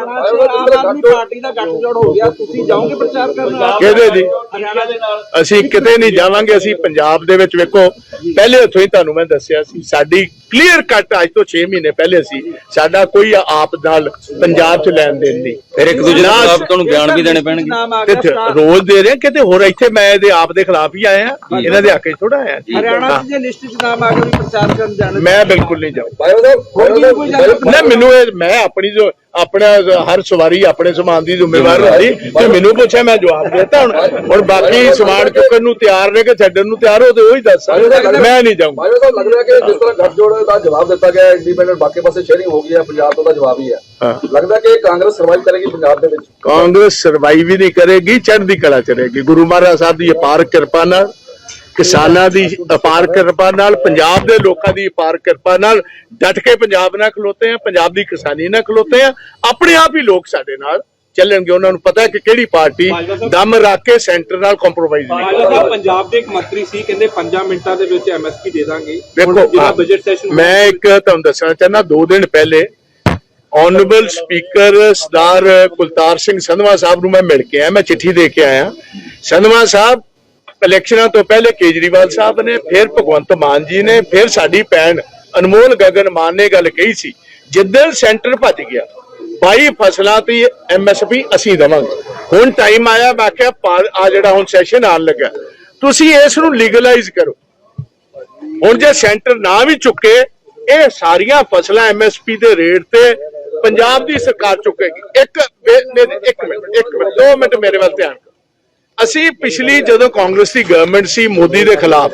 ਪਾਰਟੀ ਦਾ? ਗੱਠਜੋੜ ਹੋ ਗਿਆ ਤੁਸੀਂ ਜਾਓਗੇ ਪ੍ਰਚਾਰ ਕਰਨ ਕਿਹਦੇ ਨਾਲ ਅਸੀਂ ਕਿਤੇ ਨਹੀਂ ਜਾਵਾਂਗੇ ਅਸੀਂ ਪੰਜਾਬ ਦੇ ਵਿੱਚ ਵੇਖੋ। ਪਹਿਲੇ ਹੱਥੋਂ ਹੀ ਤੁਹਾਨੂੰ ਮੈਂ ਦੱਸਿਆ ਸੀ ਸਾਡੀ ਕਲੀਅਰ ਕੱਟ ਅੱਜ ਤੋਂ 6 ਮਹੀਨੇ ਪਹਿਲੇ ਸੀ। ਸਾਡਾ ਕੋਈ ਆਪ ਨਾਲ ਪੰਜਾਬ 'ਚ ਲੈਣ ਦੇਣ ਨਹੀਂ। ਫਿਰ ਇੱਕ ਦੂਜੇ ਦੇ ਨਾ ਖਿਲਾਫ ਤੁਹਾਨੂੰ ਬਿਆਨ ਵੀ ਦੇਣੇ ਪੈਣਗੇ। ਕਿੱਥੇ ਰੋਜ਼ ਦੇ ਰਹੇ ਕਿਤੇ ਹੋਰ? ਇੱਥੇ ਮੈਂ ਇਹਦੇ ਆਪ ਦੇ ਖਿਲਾਫ ਹੀ ਆਇਆ ਇਹਨਾਂ ਦੇ ਹੱਕ 'ਚ ਥੋੜਾ ਆਇਆ। ਹਰਿਆਣਾ ਦੀ ਜੇ ਲਿਸਟ 'ਚ ਨਾਮ ਆ ਗਿਆ ਵੀ ਪ੍ਰਚਾਰ ਕਰਨ ਜਾਣਾ ਮੈਂ ਬਿਲਕੁਲ ਨਹੀਂ ਜਾਊਂ ਨਾ ਮੈਨੂੰ ਇਹ ਮੈਂ ਆਪਣੀ ਜੋ ਆਪਣਾ ਹਰ ਸਵਾਰੀ ਆਪਣੇ ਸਮਾਨ ਦੀ ਜ਼ਿੰਮੇਵਾਰ ਹੁੰਦੀ ਤੇ ਮੈਨੂੰ ਪੁੱਛਿਆ ਮੈਂ ਜਵਾਬ ਦੇਤਾ ਹੁਣ। ਹੁਣ ਬਾਕੀ ਸਮਾਨ ਚੁੱਕਣ ਨੂੰ ਤਿਆਰ ਨੇ ਕਿ ਛੱਡਣ ਨੂੰ ਤਿਆਰ ਹੋ ਤੇ ਉਹੀ ਦੱਸ ਮੈਂ ਨਹੀਂ ਜਾਊਂਗਾ। ਸਾਹਿਬ ਲੱਗਦਾ ਕਿ ਜਿਸ ਤਰ੍ਹਾਂ ਗੱਠਜੋੜ ਦਾ ਜਵਾਬ ਦਿੱਤਾ ਗਿਆ ਇੰਡੀਪੈਂਡੈਂਟ ਬਾਕੀ ਪਾਸੇ ਸ਼ੇਅਰਿੰਗ ਹੋ ਗਈ ਹੈ ਪੰਜਾਬ ਤੋਂ ਦਾ ਜਵਾਬ ਹੀ ਹੈ। ਹਾਂ। ਲੱਗਦਾ ਕਿ ਕਾਂਗਰਸ ਸਰਵਾਈਵ ਕਰੇਗੀ ਪੰਜਾਬ ਦੇ ਵਿੱਚ? ਕਾਂਗਰਸ ਸਰਵਾਈਵ ਹੀ ਨਹੀਂ ਕਰੇਗੀ ਚੜ੍ਹਦੀ ਕਲਾ ਚ ਰਹੇਗੀ। ਗੁਰੂ ਮਹਾਰਾਜ ਸਾਹਿਬ ਦੀ ਅਪਾਰ ਕਿਰਪਾ ਨਾਲ ਕਿਸਾਨਾਂ ਦੀ ਅਪਾਰ ਕਿਰਪਾ ਨਾਲ ਪੰਜਾਬ ਦੇ ਲੋਕਾਂ ਦੀ ਅਪਾਰ ਕਿਰਪਾ ਨਾਲ ਡਟ ਕੇ ਪੰਜਾਬ ਨਾਲ ਖਲੋਤੇ ਆ ਪੰਜਾਬ ਦੀ ਕਿਸਾਨੀ ਨਾਲ ਖਲੋਤੇ ਆ ਆਪਣੇ ਆਪ ਹੀ ਲੋਕ ਸਾਡੇ ਨਾਲ ਚੱਲਣਗੇ। ਉਹਨਾਂ ਨੂੰ ਪਤਾ ਹੈ ਕਿ ਕਿਹੜੀ ਪਾਰਟੀ ਦਮ ਰੱਖ ਕੇ ਸੈਂਟਰ ਨਾਲ ਕੰਪਰੋਮਾਈਜ਼ ਨਹੀਂ ਬਾਜਵਾ ਸਾਹਿਬ ਪੰਜਾਬ ਦੇ ਇੱਕ ਮੰਤਰੀ ਸੀ ਕਹਿੰਦੇ 5 ਮਿੰਟਾਂ ਦੇ ਵਿੱਚ ਐਮਐਸਪੀ ਦੇ ਦਾਂਗੇ। ਜਿਹੜਾ ਬਜਟ ਸੈਸ਼ਨ ਮੈਂ ਇੱਕ ਤੁਹਾਨੂੰ ਦੱਸਣਾ ਚਾਹੁੰਦਾ ਦੋ ਦਿਨ ਪਹਿਲੇ ਆਨਰੇਬਲ ਸਪੀਕਰ ਸਰਦਾਰ ਕੁਲਤਾਰ ਸਿੰਘ ਸੰਧਵਾ ਸਾਹਿਬ ਨੂੰ ਮੈਂ ਮਿਲ ਕੇ ਆਇਆ ਮੈਂ ਚਿੱਠੀ ਦੇ ਕੇ ਆਇਆ। ਸੰਧਵਾ ਸਾਹਿਬ ਇਲੈਕਸ਼ਨਾਂ ਤੋਂ ਪਹਿਲੇ ਕੇਜਰੀਵਾਲ ਸਾਹਿਬ ਨੇ, ਫਿਰ ਭਗਵੰਤ ਮਾਨ ਜੀ ਨੇ, ਫਿਰ ਸਾਡੀ ਭੈਣ ਅਨਮੋਲ ਗਗਨ ਮਾਨ ਨੇ ਗੱਲ ਕਹੀ ਸੀ, ਜਿੱਦਣ ਸੈਂਟਰ ਭੱਜ ਗਿਆ 22 ਫਸਲਾਂ ਤੇ ਐਮਐਸਪੀ ਅਸੀਂ ਦਵਾਂਗੇ। ਹੁਣ ਟਾਈਮ ਆਇਆ, ਮੈਂ ਕਿਹਾ ਆ ਜਿਹੜਾ ਹੁਣ ਸੈਸ਼ਨ ਆਉਣ ਲੱਗਾ, ਤੁਸੀਂ ਇਸ ਨੂੰ ਲੀਗਲਾਈਜ਼ ਕਰੋ। ਹੁਣ ਜੇ ਸੈਂਟਰ ਨਾ ਵੀ ਚੁੱਕੇ, ਇਹ ਸਾਰੀਆਂ ਫਸਲਾਂ ਐਮਐਸਪੀ ਦੇ ਰੇਟ ਤੇ ਪੰਜਾਬ ਦੀ ਸਰਕਾਰ ਚੁੱਕੇਗੀ। ਇੱਕ ਇੱਕ ਮਿੰਟ ਇੱਕ ਮਿੰਟ, ਦੋ ਮਿੰਟ ਮੇਰੇ ਵੱਲ ਧਿਆਨ ਅਸੀਂ ਪਿਛਲੀ ਜਦੋਂ ਕਾਂਗਰਸ ਦੀ ਗਵਰਨਮੈਂਟ ਸੀ, ਮੋਦੀ ਦੇ ਖਿਲਾਫ,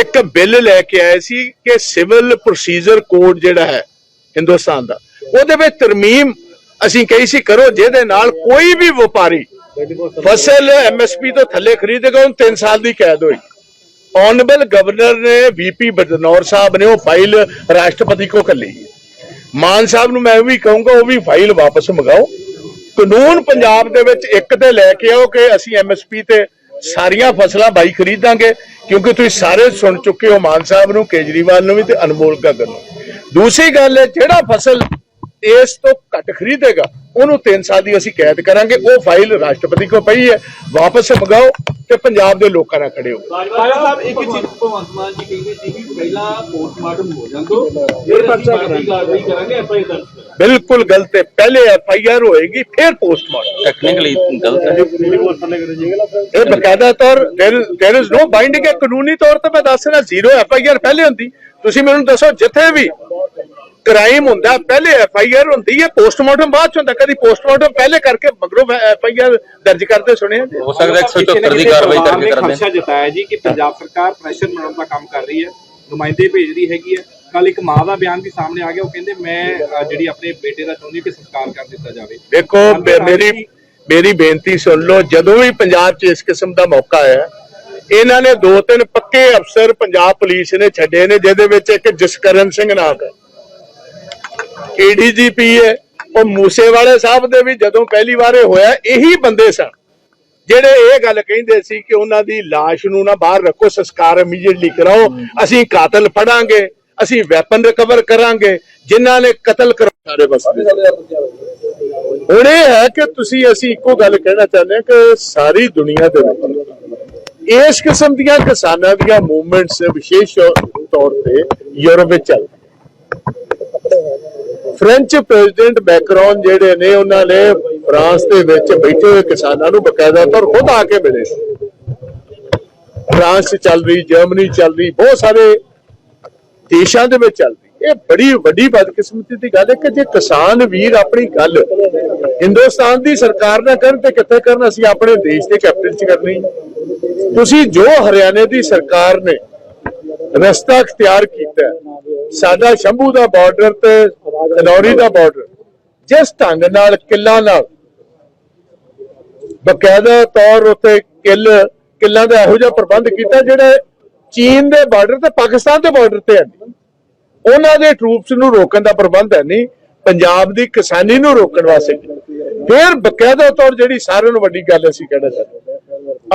ਇੱਕ ਬਿੱਲ ਲੈ ਕੇ ਆਏ ਸੀ ਕਿ ਸਿਵਲ ਪ੍ਰੋਸੀਜਰ ਕੋਡ ਜਿਹੜਾ ਹੈ ਹਿੰਦੁਸਤਾਨ ਦਾ, ਉਹਦੇ ਵਿੱਚ ਤਰਮੀਮ ਅਸੀਂ ਕਹੀ ਸੀ, ਕਰੋ ਜਿਹਦੇ ਨਾਲ ਕੋਈ ਵੀ ਵਪਾਰੀ ਫਸਲ ਐਮਐਸਪੀ ਤੋਂ ਥੱਲੇ ਖਰੀਦੇਗਾ, ਉਹਨੂੰ 3 ਸਾਲ ਦੀ ਕੈਦ ਹੋਈ। ਆਨਰੇਬਲ ਗਵਰਨਰ ਨੇ ਵੀਪੀ ਬਦਨੌਰ ਸਾਹਿਬ ਨੇ ਉਹ ਫਾਈਲ ਰਾਸ਼ਟਰਪਤੀ ਕੋ ਕੱਲੀ ਮਾਨ ਸਾਹਿਬ ਨੂੰ ਮੈਂ ਵੀ ਕਹੂੰਗਾ, ਉਹ ਵੀ ਫਾਈਲ ਵਾਪਸ ਮੰਗਾਓ। ਕਾਨੂੰਨ ਪੰਜਾਬ ਦੇ ਵਿੱਚ ਇੱਕ ਤੇ ਲੈ ਕੇ ਆਓ ਕਿ ਅਸੀਂ ਐਮਐਸਪੀ ਤੇ ਸਾਰੀਆਂ ਫਸਲਾਂ ਬਾਈ ਖਰੀਦਾਂਗੇ ਕਿਉਂਕਿ ਤੁਸੀਂ ਸਾਰੇ ਸੁਣ ਚੁੱਕੇ ਹੋ ਮਾਨ ਸਾਹਿਬ ਨੂੰ ਕੇਜਰੀਵਾਲ ਨੂੰ ਵੀ ਤੇ ਅਨਮੋਲ ਗਗਨ ਨੂੰ। ਦੂਸਰੀ ਗੱਲ ਹੈ ਜਿਹੜਾ ਫਸਲ ਇਸ ਤੋਂ ਘੱਟ ਖਰੀਦੇਗਾ ਉਹਨੂੰ 3 ਸਾਲ ਦੀ ਅਸੀਂ ਕੈਦ ਕਰਾਂਗੇ ਉਹ ਫਾਈਲ ਰਾਸ਼ਟਰਪਤੀ ਕੋ ਪਈ ਹੈ ਵਾਪਸ ਮੰਗਾਓ ਤੇ ਪੰਜਾਬ ਦੇ ਲੋਕਾਂ ਨਾਲ ਖੜੇ ਹੋ। ਬਾਜਵਾ ਸਾਹਿਬ ਇੱਕ ਚੀਜ਼ ਭਗਵੰਤ ਮਾਨ ਜੀ ਕਹਿੰਦੇ ਸੀ ਕਿ ਪਹਿਲਾਂ ਪੋਸਟਮਾਰਟਮ ਹੋ ਜਾਂਦੋ ਫਿਰ ਪਰਚਾ ਕਰਾਂਗੇ। ਕਾਰਵਾਈ ਕਰਾਂਗੇ ਐਫਆਈ ਦਰਜ ਕਰਾਂਗੇ ਬਿਲਕੁਲ ਗਲਤ ਹੈ ਪਹਿਲੇ ਐਫ ਆਈ ਆਰ ਹੋਏਗੀ ਫਿਰ ਪੋਸਟਮਾਰਟਮ ਟੈਕਨੀਕਲੀ ਗਲਤ ਹੈ ਇਹ ਬਕਾਇਦਾ ਤੌਰ देयर इज नो ਬਾਈਂਡਿੰਗ ਹੈ ਕਾਨੂੰਨੀ ਤੌਰ ਤੇ ਮੈਂ ਦੱਸ ਰਿਹਾ ਜ਼ੀਰੋ ਐਫ ਆਈ ਆਰ ਪਹਿਲੇ ਹੁੰਦੀ ਤੁਸੀਂ ਮੈਨੂੰ ਦੱਸੋ ਜਿੱਥੇ ਵੀ ਕ੍ਰਾਈਮ ਹੁੰਦਾ ਪਹਿਲੇ ਐਫ ਆਈ ਆਰ ਹੁੰਦੀ ਹੈ ਪੋਸਟਮਾਰਟਮ ਬਾਅਦ ਚ ਹੁੰਦਾ ਕਦੀ ਪੋਸਟਮਾਰਟਮ ਪਹਿਲੇ ਕਰਕੇ ਮਗਰੋਂ ਐਫ ਆਈ ਆਰ ਦਰਜ ਕਰਦੇ ਸੁਣਿਆ ਜੀ ਹੋ ਸਕਦਾ 174 ਦੀ ਕਾਰਵਾਈ ਸਰਕਾਰ ਕਰਕੇ ਨੇ ਕਰਦੇ ਖਦਸ਼ਾ ਜਤਾਇਆ ਜੀ ਕਿ ਪੰਜਾਬ ਸਰਕਾਰ ਪ੍ਰੈਸ਼ਰ ਬਣਾਉਣ ਦਾ ਕੰਮ ਕਰ ਰਹੀ ਹੈ ਨੁਮਾਇੰਦੇ ਭੇਜ ਰਹੀ ਹੈਗੀ ਹੈ ਕੱਲ ਇੱਕ ਮਾਂ ਦਾ ਬਿਆਨ ਵੀ ਸਾਹਮਣੇ ਆ ਗਿਆ ਉਹ ਕਹਿੰਦੇ ਮੈਂ ਜਿਹੜੀ ਆਪਣੇ ਬੇਟੇ ਦਾ ਚਾਹੁੰਦੀ ਕਿ ਸੰਸਕਾਰ ਕਰ ਦਿੱਤਾ ਜਾਵੇ। ਦੇਖੋ ਮੇਰੀ ਮੇਰੀ ਬੇਨਤੀ ਸੁਣ ਲਓ ਜਦੋਂ ਵੀ ਪੰਜਾਬ 'ਚ ਇਸ ਕਿਸਮ ਦਾ ਮੌਕਾ ਆਇਆ ਇਹਨਾਂ ਨੇ ਦੋ ਤਿੰਨ ਪੱਕੇ ਅਫਸਰ ਪੰਜਾਬ ਪੁਲਿਸ ਨੇ ਛੱਡੇ ਨੇ ਜਿਹਦੇ ਵਿੱਚ ਇੱਕ ਜਸਕਰਨ ਸਿੰਘ ਨਾਮ ਹੈ। ਏਡੀਜੀਪੀ ਹੈ। ਉਹ ਮੂਸੇਵਾਲੇ ਸਾਹਿਬ ਦੇ ਵੀ ਜਦੋਂ ਪਹਿਲੀ ਵਾਰ ਇਹ ਹੋਇਆ ਇਹੀ ਬੰਦੇ ਸਨ ਜਿਹੜੇ ਇਹ ਗੱਲ ਕਹਿੰਦੇ ਸੀ ਕਿ ਉਹਨਾਂ ਦੀ লাশ ਨੂੰ ਨਾ ਬਾਹਰ ਰੱਖੋ ਸੰਸਕਾਰ ਇਮੀਡੀਏਟਲੀ ਕਰਾਓ ਅਸੀਂ ਕਾਤਲ ਫੜਾਂਗੇ। ਅਸੀਂ ਵੈਪਨ ਰਿਕਵਰ ਕਰਾਂਗੇ ਜਿਨ੍ਹਾਂ ਨੇ ਕਤਲ ਕਰ ਸਾਰੇ ਮਸਲੇ ਹੁਣ ਇਹ ਹੈ ਕਿ ਤੁਸੀਂ ਅਸੀਂ ਇੱਕੋ ਗੱਲ ਕਹਿਣਾ ਚਾਹੁੰਦੇ ਹਾਂ ਕਿ ਸਾਰੀ ਦੁਨੀਆ ਦੇ ਵਿੱਚ ਇਸ ਕਿਸਮ ਦੀਆਂ ਕਿਸਾਨਾਂ ਦੀਆਂ ਮੂਵਮੈਂਟਸ ਵਿਸ਼ੇਸ਼ ਤੌਰ ਤੇ ਯੂਰਪ ਵਿੱਚ ਚੱਲ ਫ੍ਰੈਂਚ ਪ੍ਰੈਜ਼ੀਡੈਂਟ ਮੈਕਰੋਨ ਜਿਹੜੇ ਨੇ ਉਹਨਾਂ ਨੇ ਫਰਾਂਸ ਦੇ ਵਿੱਚ ਬੈਠੇ ਹੋਏ ਕਿਸਾਨਾਂ ਨੂੰ ਬਕਾਇਦਾ ਤੌਰ ਖੁਦ ਆ ਕੇ ਮਿਲੇ। ਫਰਾਂਸ ਚੱਲ ਰਹੀ ਜਰਮਨੀ ਚੱਲ ਰਹੀ ਬਹੁਤ ਸਾਰੇ ਦੇਸ਼ਾਂ ਦੇ ਵਿੱਚ ਚੱਲਦੀ ਇਹ ਬੜੀ ਵੱਡੀ ਬਦਕਿਸਮਤੀ ਦੀ ਗੱਲ ਹੈ ਕਿ ਜੇ ਕਿਸਾਨ ਵੀਰ ਆਪਣੀ ਗੱਲ ਹਿੰਦੁਸਤਾਨ ਦੀ ਸਰਕਾਰ ਨਾਲ ਕਰਨ ਤੇ ਕਿੱਥੇ ਕਰਨ, ਅਸੀਂ ਆਪਣੇ ਦੇਸ਼ ਦੇ ਕੈਪੀਟਲ 'ਚ ਕਰਨੀ ਤੁਸੀਂ ਜੋ ਹਰਿਆਣੇ ਦੀ ਸਰਕਾਰ ਨੇ ਰਸਤਾ ਅਖਤਿਆਰ ਕੀਤਾ ਸਾਡਾ ਸ਼ੰਭੂ ਦਾ ਬਾਰਡਰ ਤੇ ਖਨੌਰੀ ਦਾ ਬਾਰਡਰ ਜਿਸ ਢੰਗ ਨਾਲ, ਕਿੱਲਾਂ ਨਾਲ, ਬਕਾਇਦਾ ਤੌਰ ਉੱਤੇ ਕਿੱਲ, ਕਿੱਲਾਂ ਦਾ ਇਹੋ ਜਿਹਾ ਪ੍ਰਬੰਧ ਕੀਤਾ ਜਿਹੜਾ ਚੀਨ ਦੇ ਬਾਰਡਰ ਤੇ, ਪਾਕਿਸਤਾਨ ਦੇ ਬਾਰਡਰ ਤੇ ਹੈ ਨਹੀਂ। ਉਹਨਾਂ ਦੇ ਟਰੂਪਸ ਨੂੰ ਰੋਕਣ ਦਾ ਪ੍ਰਬੰਧ ਹੈ ਨਹੀਂ, ਪੰਜਾਬ ਦੀ ਕਿਸਾਨੀ ਨੂੰ ਰੋਕਣ ਵਾਸਤੇ। ਫਿਰ ਬਕਾਇਦਾ ਤੌਰ ਜਿਹੜੀ ਸਾਰਿਆਂ ਨੂੰ ਵੱਡੀ ਗੱਲ ਅਸੀਂ ਕਹਿਣਾ ਚਾਹੁੰਦੇ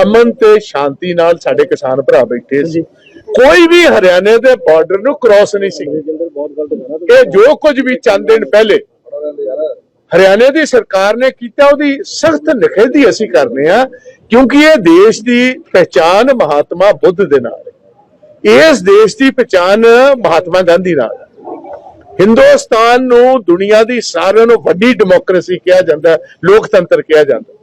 ਅਮਨ ਤੇ ਸ਼ਾਂਤੀ ਨਾਲ ਸਾਡੇ ਕਿਸਾਨ ਭਰਾ ਬੈਠੇ ਸੀ। ਕੋਈ ਵੀ ਹਰਿਆਣੇ ਦੇ ਬਾਰਡਰ ਨੂੰ ਕ੍ਰਾਸ ਨਹੀਂ ਸੀ। ਇਹ ਜੋ ਕੁਝ ਵੀ ਚੰਦ ਦਿਨ ਪਹਿਲੇ ਹਰਿਆਣੇ ਦੀ ਸਰਕਾਰ ਨੇ ਕੀਤਾ, ਉਹਦੀ ਸਖਤ ਨਿਖੇਧੀ ਅਸੀਂ ਕਰਨੇ ਆ, ਕਿਉਂਕਿ ਇਹ ਦੇਸ਼ ਦੀ ਪਹਿਚਾਨ ਮਹਾਤਮਾ ਬੁੱਧ ਦੇ ਨਾਲ ਹੈ। ਇਸ ਦੇਸ਼ ਦੀ ਪਛਾਣ ਮਹਾਤਮਾ ਗਾਂਧੀ ਨਾਲ। ਹਿੰਦੁਸਤਾਨ ਨੂੰ ਦੁਨੀਆ ਦੀ ਸਾਰਿਆਂ ਨੂੰ ਵੱਡੀ ਡੈਮੋਕ੍ਰੇਸੀ ਕਿਹਾ ਜਾਂਦਾ ਲੋਕਤੰਤਰ ਕਿਹਾ ਜਾਂਦਾ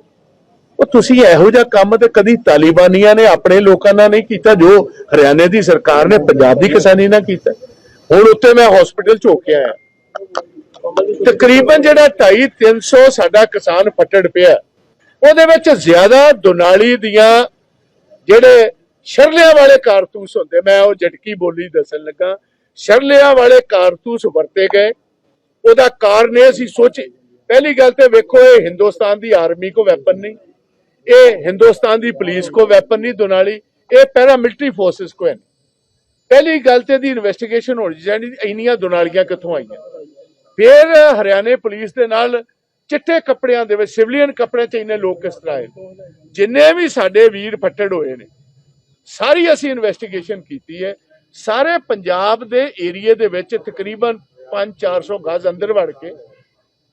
ਉਹ ਤੁਸੀਂ ਇਹੋ ਜਿਹਾ ਕੰਮ ਤੇ ਕਦੀ ਤਾਲਿਬਾਨੀਆਂ ਨੇ ਆਪਣੇ ਲੋਕਾਂ ਨਾਲ ਨਹੀਂ ਕੀਤਾ ਜੋ ਹਰਿਆਣੇ ਦੀ ਸਰਕਾਰ ਨੇ, ਪੰਜਾਬ ਦੀ ਕਿਸਾਨੀ ਨਾਲ ਕੀਤਾ ਹੁਣ ਉੱਤੇ ਮੈਂ ਹਸਪੀਟਲ ਚ ਹੋ ਕੇ ਆਇਆ। ਤਕਰੀਬਨ ਜਿਹੜਾ 2.5 300 ਸਾਡਾ ਕਿਸਾਨ ਫੱਟੜ ਪਿਆ ਉਹਦੇ ਵਿੱਚ ਜ਼ਿਆਦਾ ਦੁਨਾਲੀ ਦੀਆਂ ਜਿਹੜੇ ਸ਼ਰਲਿਆਂ ਵਾਲੇ ਕਾਰਤੂਸ ਹੁੰਦੇ, ਮੈਂ ਉਹ ਝਟਕੀ ਬੋਲੀ ਦੱਸਣ ਲੱਗਾ। ਸ਼ਰਲਿਆਂ ਵਾਲੇ ਕਾਰਤੂਸ ਵਰਤੇ ਗਏ। ਉਹਦਾ ਕਾਰਨ ਇਹ ਸੀ, ਸੋਚੇ, ਪਹਿਲੀ ਗੱਲ ਤੇ ਵੇਖੋ, ਇਹ ਹਿੰਦੁਸਤਾਨ ਦੀ ਆਰਮੀ ਕੋ ਵੈਪਨ ਨਹੀਂ, ਇਹ ਹਿੰਦੁਸਤਾਨ ਦੀ ਪੁਲਿਸ ਕੋ ਵੈਪਨ ਨਹੀਂ, ਦੁਨਾਲੀ, ਇਹ ਪੈਰਾ ਮਿਲਟਰੀ ਫੋਰਸਸ ਕੋ ਹੈ ਪਹਿਲੀ ਗੱਲ ਤੇ ਦੀ ਇਨਵੈਸਟੀਗੇਸ਼ਨ ਹੋਣੀ ਚਾਹੀਦੀ, ਇੰਨੀਆਂ ਦੁਨਾਲੀਆਂ ਕਿੱਥੋਂ ਆਈਆਂ? ਫਿਰ ਹਰਿਆਣੇ ਪੁਲਿਸ ਦੇ ਨਾਲ ਚਿੱਟੇ ਕੱਪੜਿਆਂ ਦੇ ਵਿੱਚ, ਸਿਵਲੀਅਨ ਕੱਪੜੇ ਚ ਇੰਨੇ ਲੋਕ ਕਿਸ ਤਰ੍ਹਾਂ ਆਏ? ਜਿੰਨੇ ਵੀ ਸਾਡੇ ਵੀਰ ਫੱਟੜ ਹੋਏ ਨੇ ਸਾਰੀ ਅਸੀਂ ਇਨਵੈਸਟੀਗੇਸ਼ਨ ਕੀਤੀ ਹੈ। ਸਾਰੇ ਪੰਜਾਬ ਦੇ ਏਰੀਏ ਦੇ ਵਿੱਚ ਤਕਰੀਬਨ 5-400 ਗਜ਼ ਅੰਦਰ ਵੜ ਕੇ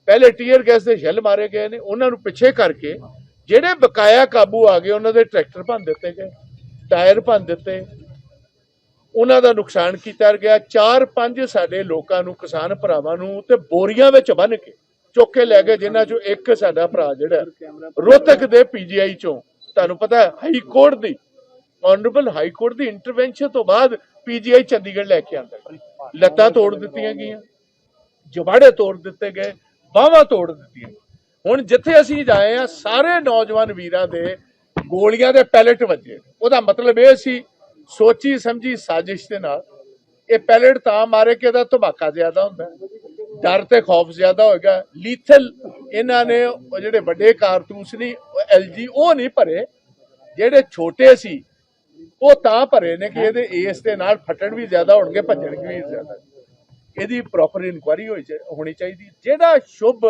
ਪਹਿਲੇ ਟੀਅਰ ਗੈਸ ਦੇ ਸ਼ੈਲ ਮਾਰੇ ਗਏ ਨੇ। ਉਹਨਾਂ ਨੂੰ ਪਿੱਛੇ ਕਰਕੇ ਜਿਹੜੇ ਬਕਾਇਆ ਕਾਬੂ ਆ ਗਏ, ਉਹਨਾਂ ਦੇ ਟਰੈਕਟਰ ਭੰਨ ਦਿੱਤੇ ਗਏ ਟਾਇਰ ਭੰਨ ਦਿੱਤੇ। ਉਹਨਾਂ ਦਾ ਨੁਕਸਾਨ ਕੀਤਾ ਗਿਆ। ਚਾਰ ਪੰਜ ਸਾਡੇ ਲੋਕਾਂ ਨੂੰ, ਕਿਸਾਨ ਭਰਾਵਾਂ ਨੂੰ ਤੇ ਬੋਰੀਆਂ ਵਿੱਚ ਬੰਨ ਕੇ ਚੁੱਕ ਕੇ ਲੈ ਗਏ, ਜਿਨ੍ਹਾਂ ਚੋਂ ਇੱਕ ਸਾਡਾ ਭਰਾ ਜਿਹੜਾ ਰੋਤਕ ਦੇ ਪੀਜੀਆਈ ਚੋਂ। ਤੁਹਾਨੂੰ ਪਤਾ ਹਾਈ ਕੋਰਟ ਦੀ ਆਨਰੇਬਲ ਹਾਈ ਕੋਰਟ ਦੀ ਇੰਟਰਵੈਂਸ਼ਨ ਤੋਂ ਬਾਅਦ ਪੀਜੀਆਈ ਚੰਡੀਗੜ੍ਹ ਲੈ ਕੇ ਆਂਦਾ ਲੱਤਾਂ ਤੋੜ ਦਿੱਤੀਆਂ ਗਈਆਂ, ਜਵਾੜੇ ਤੋੜ ਦਿੱਤੇ ਗਏ, ਬਾਹਾਂ ਤੋੜ ਦਿੱਤੀਆਂ ਹੁਣ ਜਿੱਥੇ ਅਸੀਂ ਜਾਏ ਆ, ਸਾਰੇ ਨੌਜਵਾਨ ਵੀਰਾਂ ਦੇ ਗੋਲੀਆਂ ਦੇ ਪੈਲਟ ਵੱਜੇ ਉਹਦਾ ਮਤਲਬ ਇਹ ਸੀ, ਸੋਚੀ ਸਮਝੀ ਸਾਜ਼ਿਸ਼ ਦੇ ਨਾਲ, ਇਹ ਪੈਲਟ ਤਾਂ ਮਾਰੇ ਕਿ ਇਹਦਾ ਧਮਾਕਾ ਜ਼ਿਆਦਾ ਹੁੰਦਾ ਡਰ ਤੇ ਖੌਫ ਜ਼ਿਆਦਾ ਹੋਏਗਾ। ਲੀਥਲ ਇਹਨਾਂ ਨੇ ਜਿਹੜੇ ਵੱਡੇ ਕਾਰਤੂਸ ਨਹੀਂ ਐਲਜੀ ਉਹ ਨਹੀਂ ਭਰੇ। ਜਿਹੜੇ ਛੋਟੇ ਸੀ ਉਹ ਤਾਂ ਭਰੇ ਨੇ ਕਿ ਇਹਦੇ ਏਸ ਦੇ ਨਾਲ ਫਟਣ ਵੀ ਜ਼ਿਆਦਾ ਹੋਣਗੇ ਭੱਜਣਗੇ ਵੀ ਜ਼ਿਆਦਾ। ਇਹਦੀ ਪ੍ਰੋਪਰ ਇਨਕੁਆਰੀ ਹੋਣੀ ਚਾਹੀਦੀ। ਜਿਹੜਾ ਸ਼ੁਭ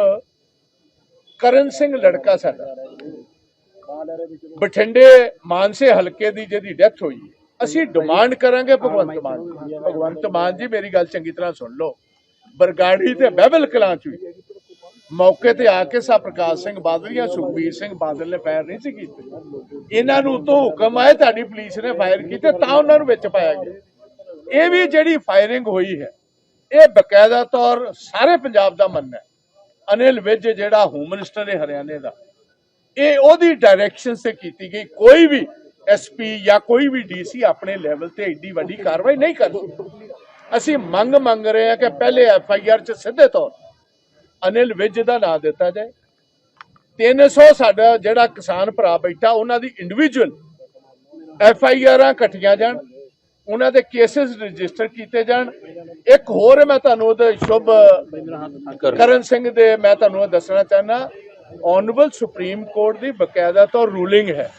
ਕਰਨ ਸਿੰਘ ਲੜਕਾ ਸਾਡਾ, ਬਠਿੰਡੇ ਮਾਨਸੇ ਹਲਕੇ ਦੀ ਜਿਹਦੀ ਡੈਥ ਹੋਈ ਅਸੀਂ ਡਿਮਾਂਡ ਕਰਾਂਗੇ, ਭਗਵੰਤ ਮਾਨ ਭਗਵੰਤ ਮਾਨ ਜੀ, ਮੇਰੀ ਗੱਲ ਚੰਗੀ ਤਰ੍ਹਾਂ ਸੁਣ ਲਓ। ਬਰਗਾੜੀ ਤੇ ਬਹਿਬਲ ਕਲਾਂ ਚ ਹੋਈ। ਮੌਕੇ ਤੇ ਆ ਕੇ ਸਾ ਪ੍ਰਕਾਸ਼ ਸਿੰਘ ਬਾਦਲ ਜਾਂ ਸੁਖਬੀਰ ਸਿੰਘ ਬਾਦਲ ਨੇ ਫਾਇਰ ਨਹੀਂ ਸੀ ਕੀਤੇ। ਇਹਨਾਂ ਨੂੰ ਤੋਂ ਹੁਕਮ ਆਏ, ਤੁਹਾਡੀ ਪੁਲਿਸ ਨੇ ਫਾਇਰ ਕੀਤੇ, ਤਾਂ ਉਹਨਾਂ ਨੂੰ ਵਿੱਚ ਪਾਇਆ ਗਿਆ। ਇਹ ਵੀ ਜਿਹੜੀ ਫਾਇਰਿੰਗ ਹੋਈ ਹੈ, ਇਹ ਬਕਾਇਦਾ ਤੌਰ ਸਾਰੇ ਪੰਜਾਬ ਦਾ ਮੰਨਣਾ ਹੈ। ਅਨਿਲ ਵਿਜ ਜਿਹੜਾ ਹੋਮ ਮਿਨਿਸਟਰ ਹੈ ਹਰਿਆਣੇ ਦਾ, ਇਹ ਉਹਦੀ ਡਾਇਰੈਕਸ਼ਨ ਤੇ ਕੀਤੀ ਗਈ। ਕੋਈ ਵੀ ਐਸਪੀ ਜਾਂ ਕੋਈ ਵੀ ਡੀਸੀ ਆਪਣੇ ਲੈਵਲ ਤੇ ਏਡੀ ਵੱਡੀ ਕਾਰਵਾਈ ਨਹੀਂ ਕਰ ਸਕਦਾ। ਅਸੀਂ ਮੰਗ ਮੰਗ ਰਹੇ ਹਾਂ ਕਿ ਪਹਿਲੇ ਐਫ ਆਈ ਆਰ ਚ ਸਿੱਧੇ ਤੌਰ ਅਨਿਲ ਵਿਜ ਦਾ ਨਾਂ ਦਿੱਤਾ ਜਾਏ। 300 ਸਾਡਾ ਜਿਹੜਾ ਕਿਸਾਨ ਭਰਾ ਬੈਠਾ, ਉਹਨਾਂ ਦੀ ਇੰਡੀਵਿਜੂਅਲ ਐਫ ਆਈ ਆਰਾਂ ਕੱਟੀਆਂ ਜਾਣ, ਉਹਨਾਂ ਦੇ ਕੇਸਿਸ ਰਜਿਸਟਰ ਕੀਤੇ ਜਾਣ। ਇੱਕ ਹੋਰ ਮੈਂ ਤੁਹਾਨੂੰ ਉਹਦੇ ਸ਼ੁਭ, ਕਰਨ ਸਿੰਘ ਦੇ ਮੈਂ ਤੁਹਾਨੂੰ ਇਹ ਦੱਸਣਾ ਚਾਹਨਾ ਆਨਰੇਬਲ ਸੁਪਰੀਮ ਕੋਰਟ ਦੀ ਬਕਾਇਦਾ ਤੌਰ ਰੂਲਿੰਗ ਹੈ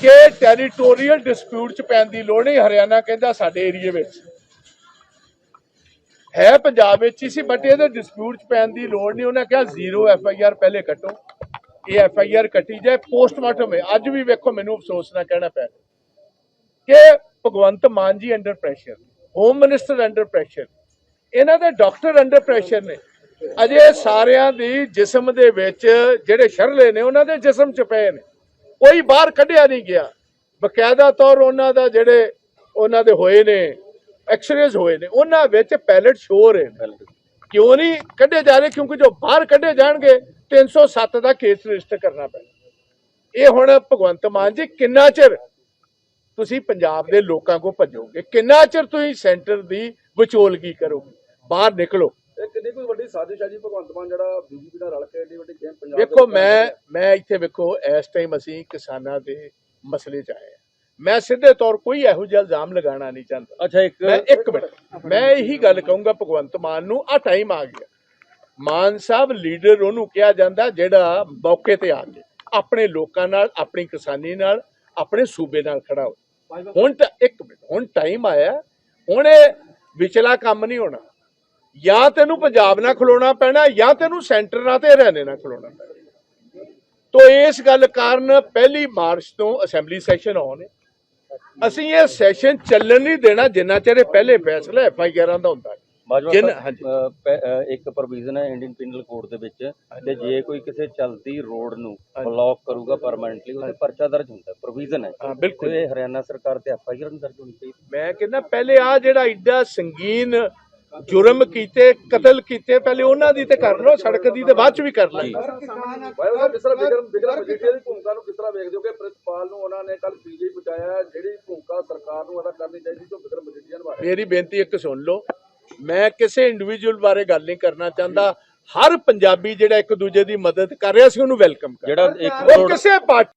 ਕਿ ਟੈਰੀਟੋਰੀਅਲ ਡਿਸਪਿਊਟ ਚ ਪੈਣ ਦੀ ਲੋੜ ਨਹੀਂ। ਹਰਿਆਣਾ ਕਹਿੰਦਾ ਸਾਡੇ ਏਰੀਏ ਵਿੱਚ ਹੈ ਪੰਜਾਬ ਵਿੱਚ ਹੀ ਸੀ ਬਟ ਇਹਦੇ ਡਿਸਪਿਊਟ ਚ ਪੈਣ ਦੀ ਲੋੜ ਨਹੀਂ। ਉਹਨਾਂ ਕਿਹਾ ਜ਼ੀਰੋ ਐਫ ਆਈ ਆਰ ਪਹਿਲੇ ਕੱਟੋ। ਇਹ ਐਫ ਆਈ ਆਰ ਕੱਟੀ ਜਾਏ ਪੋਸਟਮਾਰਟਮ ਹੈ ਅੱਜ ਵੀ ਵੇਖੋ, ਮੈਨੂੰ ਅਫਸੋਸ ਨਾ ਕਹਿਣਾ ਪੈ ਕਿ Bhagwant Mann ji under pressure home minister under pressure ਇਹਨਾਂ ਦੇ ਡਾਕਟਰ ਅੰਡਰ ਪ੍ਰੈਸ਼ਰ ਨੇ। ਅਜੇ ਸਾਰਿਆਂ ਦੀ ਜਿਸਮ ਦੇ ਵਿੱਚ ਜਿਹੜੇ ਸ਼ਰਲੇ ਨੇ, ਉਹਨਾਂ ਦੇ ਜਿਸਮ ਚ ਪਏ ਨੇ। ਕੋਈ ਬਾਹਰ ਕੱਢਿਆ ਨਹੀਂ ਗਿਆ। ਬਕਾਇਦਾ ਤੌਰ ਉਹਨਾਂ ਦਾ ਜਿਹੜੇ, ਉਹਨਾਂ ਦੇ ਹੋਏ ਨੇ ਐਕਸਰੇਜ਼ ਹੋਏ ਨੇ ਉਹਨਾਂ ਵਿੱਚ ਪੈਲਟ ਸ਼ੋ ਰਹੇ ਨੇ। ਕਿਉਂ ਨਹੀਂ ਕੱਢੇ ਜਾ ਰਹੇ? ਕਿਉਂਕਿ ਜੋ ਬਾਹਰ ਕੱਢੇ ਜਾਣਗੇ 307 ਦਾ ਕੇਸ ਰਜਿਸਟਰ ਕਰਨਾ ਪੈਣਾ। ਇਹ ਹੁਣ ਭਗਵੰਤ ਮਾਨ ਜੀ ਕਿੰਨਾ ਚਿਰ ਤੁਸੀਂ ਪੰਜਾਬ ਦੇ ਲੋਕਾਂ ਕੋ ਭੱਜੋਗੇ? ਕਿੰਨਾ ਚਿਰ ਤੁਸੀਂ ਸੈਂਟਰ ਦੀ ਵਿਚੋਲਗੀ ਕਰੋਗੇ? ਬਾਹਰ ਨਿਕਲੋ। ਇਹ ਕਿੰਨੀ ਕੋਈ ਵੱਡੀ ਸਾਜ਼ਿਸ਼ ਹੈ ਜੀ ਭਗਵੰਤ ਮਾਨ ਜਿਹੜਾ ਬੀਜੇਪੀ ਨਾਲ ਰਲ ਕੇ ਏਡੀ ਵੱਡੀ ਗੇਮ ਪੰਜਾਬ ਵੇਖੋ ਮੈਂ ਮੈਂ ਇੱਥੇ ਵੇਖੋ ਇਸ ਟਾਈਮ ਅਸੀਂ ਕਿਸਾਨਾਂ ਦੇ ਮਸਲੇ 'ਚ ਆਏ ਹਾਂ। ਮੈਂ ਸਿੱਧੇ ਤੌਰ ਕੋਈ ਇਹੋ ਜਿਹਾ ਇਲਜ਼ਾਮ ਲਗਾਉਣਾ ਨਹੀਂ ਚਾਹੁੰਦਾ। ਅੱਛਾ ਇੱਕ ਮੈਂ ਇੱਕ ਮਿੰਟ ਮੈਂ ਇਹੀ ਗੱਲ ਕਹੂੰਗਾ ਭਗਵੰਤ ਮਾਨ ਨੂੰ ਆ ਟਾਈਮ ਆ ਗਿਆ। ਮਾਨ ਸਾਹਿਬ ਲੀਡਰ ਉਹਨੂੰ ਕਿਹਾ ਜਾਂਦਾ ਜਿਹੜਾ ਮੌਕੇ ਤੇ ਆ ਕੇ ਆਪਣੇ ਲੋਕਾਂ ਨਾਲ ਆਪਣੀ ਕਿਸਾਨੀ ਨਾਲ ਆਪਣੇ ਸੂਬੇ ਨਾਲ ਖੜਾ ਹੋ ਹੁਣ ਤਾਂ ਇੱਕ ਮਿੰਟ ਹੁਣ ਟਾਈਮ ਆਇਆ ਹੁਣ ਇਹ ਵਿਚਲਾ ਕੰਮ ਨਹੀਂ ਹੋਣਾ। ਜਾਂ ਤੈਨੂੰ ਪੰਜਾਬ ਨਾਲ ਖਲੋਣਾ ਪੈਣਾ ਜਾਂ ਤੈਨੂੰ ਸੈਂਟਰ ਨਾਲ ਤੇ ਹਰਿਆਣੇ ਨਾਲ ਖਲੋਣਾ ਪੈਣਾ। ਤੋ ਇਸ ਗੱਲ ਕਾਰਨ ਪਹਿਲੀ ਮਾਰਚ ਤੋਂ ਅਸੈਂਬਲੀ ਸੈਸ਼ਨ ਆਉਣ ਅਸੀਂ ਇਹ ਸੈਸ਼ਨ ਚੱਲਣ ਨਹੀਂ ਦੇਣਾ ਜਿੰਨਾ ਚਿਰ ਇਹ ਪਹਿਲੇ ਫੈਸਲਾ ਐਫ ਆਈ ਆਰਾਂ ਦਾ ਹੁੰਦਾ ਜਿਨ- ਇੱਕ ਪ੍ਰੋਵੀਜ਼ਨ ਹੈ ਇੰਡੀਅਨ ਪਿਨਲ ਕੋਡ ਦੇ ਵਿੱਚ ਤੇ ਜੇ ਕੋਈ ਕਿਸੇ ਚਲਦੀ ਰੋਡ ਨੂੰ ਬਲੌਕ ਕਰੂਗਾ ਪਰਮਨੈਂਟਲੀ ਉਹਦੇ ਪਰਚਾ ਦਰਜ ਹੁੰਦਾ ਪ੍ਰੋਵੀਜ਼ਨ ਹੈ। ਹਾਂ ਬਿਲਕੁਲ। ਤੇ ਹਰਿਆਣਾ ਸਰਕਾਰ ਤੇ ਐਫ ਆਈ ਆਰ ਦਰਜ ਹੋਣੀ ਚਾਹੀਦੀ। ਮੈਂ ਕਹਿੰਦਾ ਪਹਿਲੇ ਆ ਜਿਹੜਾ ਏਡਾ ਸੰਗੀਨ ਜੁਰਮ ਕੀਤੇ ਕਤਲ ਕੀਤੇ ਪਹਿਲੇ ਉਹਨਾਂ ਦੀ ਤੇ ਕਰ ਲਓ ਸੜਕ ਦੀ ਤੇ ਬਾਅਦ ਚ ਵੀ ਕਰ ਲਾਂਗੇ ਭਾਈ ਉਹਦਾ ਕਿਸ ਤਰ੍ਹਾਂ ਵਿਕਰਮ ਵਿਕਰਮ ਮਜੀਠੀਆ ਦੀ ਭੂਮਿਕਾ ਨੂੰ ਕਿਸ ਤਰ੍ਹਾਂ ਵੇਖਦੇ ਹੋ ਕਿ ਪ੍ਰਿੰਸੀਪਲ ਨੂੰ ਉਹਨਾਂ ਨੇ ਕੱਲ ਪੀਜੀ ਪਹੁੰਚਾਇਆ ਹੈ, ਜਿਹੜੀ ਭੂਮਿਕਾ ਸਰਕਾਰ ਨੂੰ ਅਦਾ ਕਰਨੀ ਚਾਹੀਦੀ ਜੋ ਵਿਕਰਮ ਮਜੀਠੀਆ ਨਿਭਾ ਰਿਹਾ ਮੇਰੀ ਬੇਨਤੀ ਇੱਕ ਸੁਣ ਲਓ। ਮੈਂ ਕਿਸੇ ਇੰਡੀਵਿਜੂਅਲ ਬਾਰੇ ਗੱਲ ਨਹੀਂ ਕਰਨਾ ਚਾਹੁੰਦਾ। ਹਰ ਪੰਜਾਬੀ ਜਿਹੜਾ ਇੱਕ ਦੂਜੇ ਦੀ ਮਦਦ ਕਰ ਰਿਹਾ ਸੀ ਉਹਨੂੰ ਵੈਲਕਮ ਕਰ ਜਿਹੜਾ ਇੱਕ ਉਹ ਕਿਸੇ ਪਾਰਟੀ